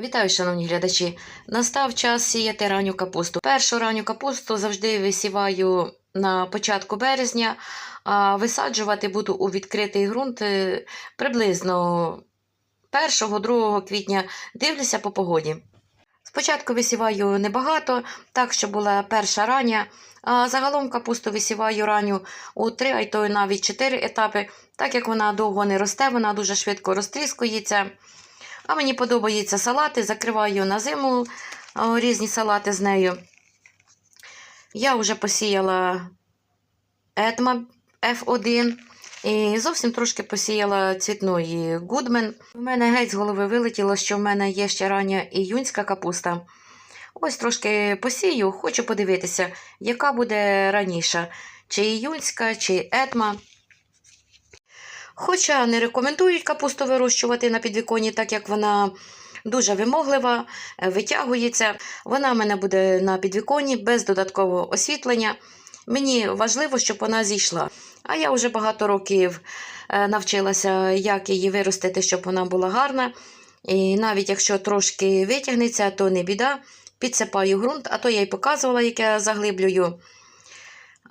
Вітаю, шановні глядачі! Настав час сіяти ранню капусту. Першу ранню капусту завжди висіваю на початку березня, а висаджувати буду у відкритий ґрунт е, приблизно 1-2 квітня. Дивлюся по погоді. Спочатку висіваю небагато, так що була перша рання, а загалом капусту висіваю ранню у 3, а й то навіть 4 етапи, так як вона довго не росте, вона дуже швидко розтріскується. А мені подобаються салати, закриваю на зиму різні салати з нею. Я вже посіяла етма F1 і зовсім трошки посіяла цвітної гудмен. У мене геть з голови вилетіло, що в мене є ще рання іюнська капуста. Ось трошки посію, хочу подивитися, яка буде раніша, чи іюнська, чи етма. Хоча не рекомендують капусту вирощувати на підвіконні, так як вона дуже вимоглива, е, витягується. Вона в мене буде на підвіконні без додаткового освітлення. Мені важливо, щоб вона зійшла. А я вже багато років е, навчилася, як її виростити, щоб вона була гарна. І навіть якщо трошки витягнеться, то не біда. Підсипаю ґрунт, а то я й показувала, як я заглиблюю.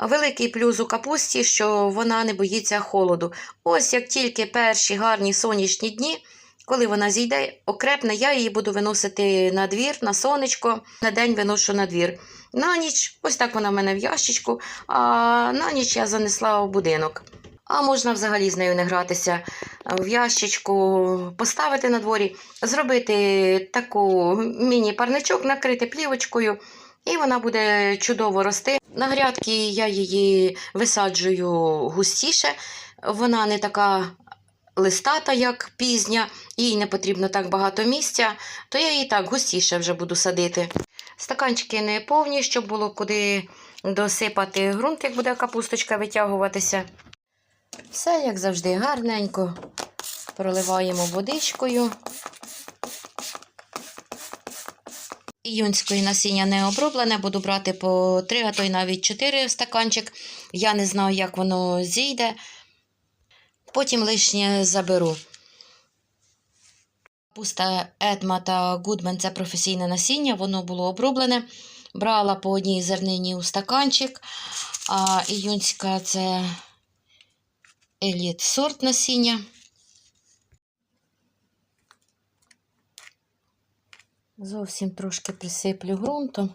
Великий плюс у капусті, що вона не боїться холоду. Ось як тільки перші гарні сонячні дні, коли вона зійде, окрепне, я її буду виносити на двір, на сонечко, на день виношу на двір. На ніч, ось так вона в мене в ящичку, а на ніч я занесла в будинок. А можна взагалі з нею не гратися в ящичку, поставити на дворі, зробити таку міні-парничок, накрити плівочкою, і вона буде чудово рости. На грядки я її висаджую густіше, вона не така листата, як пізня, їй не потрібно так багато місця, то я її так густіше вже буду садити. Стаканчики не повні, щоб було куди досипати ґрунт, як буде капусточка витягуватися. Все, як завжди, гарненько проливаємо водичкою. Іюнської насіння не оброблене, буду брати по 3, а то й навіть 4 стаканчик. Я не знаю, як воно зійде. Потім лишнє заберу. Пуста Едма та Гудмен це професійне насіння, воно було оброблене. Брала по одній зернині у стаканчик, а іюнська це еліт сорт насіння. Зовсім трошки присиплю ґрунтом.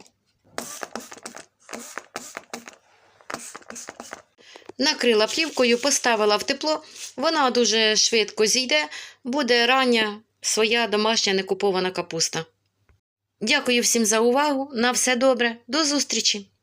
Накрила плівкою, поставила в тепло. Вона дуже швидко зійде, буде рання своя домашня некупована капуста. Дякую всім за увагу. На все добре. До зустрічі!